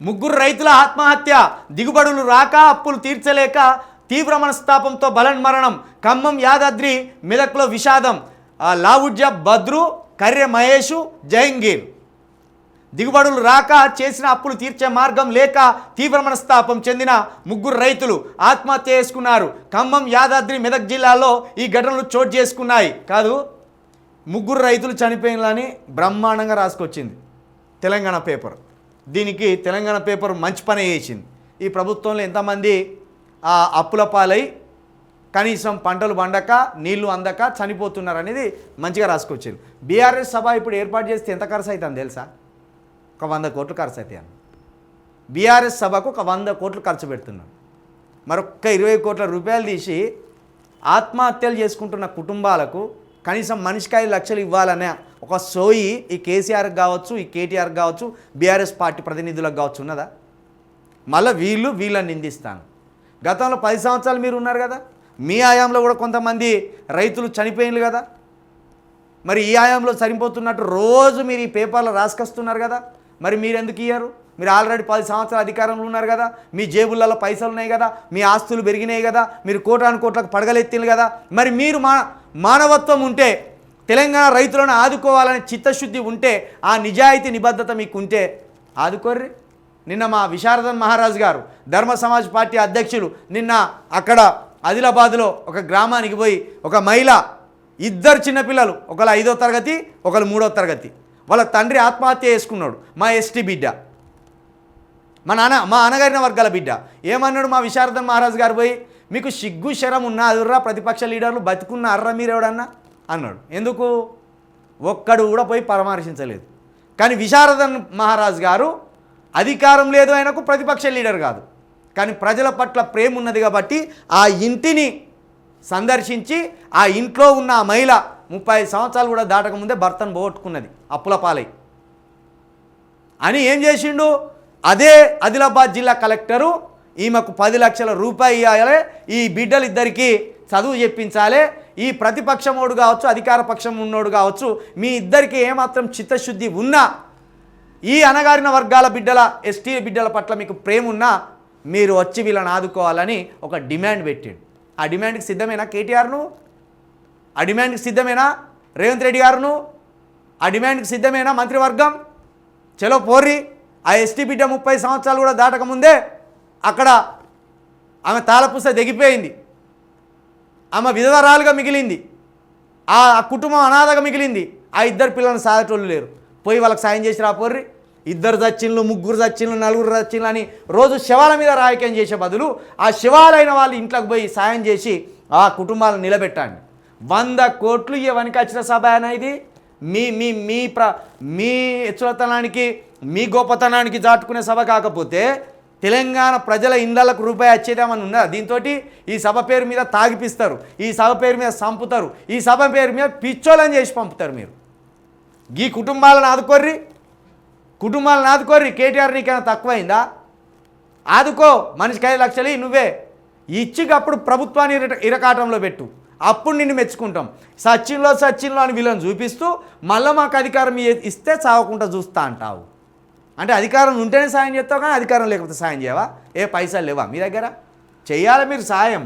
ముగ్గురు రైతుల ఆత్మహత్య దిగుబడులు రాక అప్పులు తీర్చలేక తీవ్ర మనస్తాపంతో బలన్ మరణం ఖమ్మం యాదాద్రి మెదక్లో విషాదం. ఆ, బద్రు కర్రె మహేషు జయంగీర్ దిగుబడులు రాక చేసిన అప్పులు తీర్చే మార్గం లేక తీవ్ర మనస్తాపం చెందిన ముగ్గురు రైతులు ఆత్మహత్య చేసుకున్నారు. ఖమ్మం యాదాద్రి మెదక్ జిల్లాలో ఈ ఘటనలు చోటు చేసుకున్నాయి. కాదు ముగ్గురు రైతులు చనిపోయినని బ్రహ్మాండంగా రాసుకొచ్చింది తెలంగాణ పేపర్. దీనికి తెలంగాణ పేపర్ మంచి పని చేసింది. ఈ ప్రభుత్వంలో ఎంతమంది ఆ అప్పుల పాలై కనీసం పంటలు పండక నీళ్ళు అందక చనిపోతున్నారు అనేది మంచిగా రాసుకొచ్చింది బీఆర్ఎస్ సభ ఇప్పుడు ఏర్పాటు చేస్తే ఎంత ఖర్చు అవుతుంది తెలుసా? ఒక వంద కోట్లు ఖర్చు అవుతాయి బీఆర్ఎస్ సభకు ఒక వంద కోట్లు ఖర్చు పెడుతున్నాడు మరొక్క ఇరవై కోట్ల రూపాయలు తీసి ఆత్మహత్యలు చేసుకుంటున్న కుటుంబాలకు కనీసం మనిషికి ఐదు లక్షలు ఇవ్వాలనే ఒక సోయి ఈ కేసీఆర్కి కావచ్చు ఈ కేటీఆర్ కావచ్చు బీఆర్ఎస్ పార్టీ ప్రతినిధులకు కావచ్చు ఉన్నదా? మళ్ళీ వీళ్ళు వీళ్ళని నిందిస్తాను. గతంలో పది సంవత్సరాలు మీరు ఉన్నారు కదా? మీ ఆయాంలో కూడా కొంతమంది రైతులు చనిపోయినారు కదా? మరి ఈ ఆయాంలో సరిపోతున్నట్టు రోజు మీరు ఈ పేపర్లో రాసుకొస్తున్నారు కదా? మరి మీరు ఎందుకు ఇయ్యారు? మీరు ఆల్రెడీ పది సంవత్సరాల అధికారంలో ఉన్నారు కదా? మీ జేబులలో పైసలు ఉన్నాయి కదా? మీ ఆస్తులు పెరిగినాయి కదా? మీరు కోటాను కోట్లకు పడగలెత్తిలు కదా? మరి మీరు మా మానవత్వం ఉంటే తెలంగాణ రైతులను ఆదుకోవాలనే చిత్తశుద్ధి ఉంటే ఆ నిజాయితీ నిబద్ధత మీకు ఉంటే ఆదుకోర్రి. నిన్న మా విశారదన్ మహారాజ్ గారు ధర్మ సమాజ్ పార్టీ అధ్యక్షులు నిన్న అక్కడ ఆదిలాబాద్లో ఒక గ్రామానికి పోయి ఒక మహిళ ఇద్దరు చిన్నపిల్లలు ఒకళ్ళు ఐదో తరగతి ఒకళ్ళు మూడో తరగతి. వాళ్ళ తండ్రి ఆత్మహత్య చేసుకున్నాడు మా ఎస్టీ బిడ్డ. మా నాన్న మా అన్నగారిన వర్గాల బిడ్డ. ఏమన్నాడు మా విశారదన్ మహారాజ్ గారు పోయి? మీకు సిగ్గు శరం ఉన్న అదుర్రా ప్రతిపక్ష లీడర్లు బతుకున్న అర్రా మీరు ఎవడన్నా అన్నాడు. ఎందుకు? ఒక్కడు కూడా పోయి పరామర్శించలేదు. కానీ విశారదన్ మహారాజ్ గారు అధికారం లేదు ఆయనకు ప్రతిపక్ష లీడర్ కాదు. కానీ ప్రజల పట్ల ప్రేమ ఉన్నది కాబట్టి ఆ ఇంటిని సందర్శించి ఆ ఇంట్లో ఉన్న ఆ మహిళ ముప్పై సంవత్సరాలు కూడా దాటకముందే భర్తను పోగొట్టుకున్నది అప్పుల పాలై. అని ఏం చేసిండు? అదే ఆదిలాబాద్ జిల్లా కలెక్టరు ఈమెకు పది లక్షల రూపాయి ఇవ్వాలి ఈ బిడ్డలిద్దరికీ చదువు చెప్పించాలి. ఈ ప్రతిపక్షమోడు కావచ్చు అధికార పక్షం ఉన్నోడు కావచ్చు మీ ఇద్దరికి ఏమాత్రం చిత్తశుద్ధి ఉన్నా ఈ అనగారిన వర్గాల బిడ్డల ఎస్టీ బిడ్డల పట్ల మీకు ప్రేమ ఉన్నా మీరు వచ్చి వీళ్ళని ఆదుకోవాలని ఒక డిమాండ్ పెట్టిండు. ఆ డిమాండ్కి సిద్ధమేనా కేటీఆర్ను ఆ డిమాండ్కి సిద్ధమేనా రేవంత్ రెడ్డి గారును ఆ డిమాండ్కి సిద్ధమేనా మంత్రివర్గం? చలో పోర్రి ఆ ఎస్టీ బిడ్డ ముప్పై సంవత్సరాలు కూడా దాటకముందే అక్కడ ఆమె తాళపూస దిగిపోయింది ఆమె విధవరాలుగా మిగిలింది. ఆ ఆ కుటుంబం అనాథగా మిగిలింది. ఆ ఇద్దరు పిల్లలను సాధటోళ్ళు లేరు. పోయి వాళ్ళకి సాయం చేసి రాపోర్రి ఇద్దరు చచ్చిన్లు ముగ్గురు చచ్చిన్లు నలుగురు చచ్చిండ్లు అని రోజు శవాల మీద రాయకం చేసే బదులు ఆ శివాలైన వాళ్ళు ఇంట్లోకి పోయి సాయం చేసి ఆ కుటుంబాలను నిలబెట్టండి. వంద కోట్లు ఇవ్వనికి వచ్చిన సభ అనేది ఇది. మీ మీ మీ ప్ర మీ హెచ్చులతనానికి మీ గొప్పతనానికి దాటుకునే సభ కాకపోతే తెలంగాణ ప్రజల ఇండ్లకు రూపాయి వచ్చేదేమని ఉన్నారు. దీంతో ఈ సభ పేరు మీద తాగిపిస్తారు. ఈ సభ పేరు మీద సంపుతారు. ఈ సభ పేరు మీద పిచ్చోలని చేసి పంపుతారు మీరు. ఈ కుటుంబాలను ఆదుకోర్రి. కుటుంబాలను ఆదుకోర్రి. కేటీఆర్ నీకైనా తక్కువైందా? ఆదుకో. మనిషికి ఐదు లక్షలు నువ్వే. ఇచ్చికప్పుడు ప్రభుత్వాన్ని ఇర ఇరకాటంలో పెట్టు. అప్పుడు నిన్ను మెచ్చుకుంటాం. సచిన్లో సచిన్లో అని వీళ్ళని చూపిస్తూ మళ్ళీ మాకు అధికారం ఇస్తే చావకుండా చూస్తా అంటావు. అంటే అధికారం ఉంటేనే సాయం చేస్తావు కానీ అధికారం లేకపోతే సాయం చేయవా? ఏ పైసలు లేవా మీ దగ్గర? చేయాలి మీరు సాయం?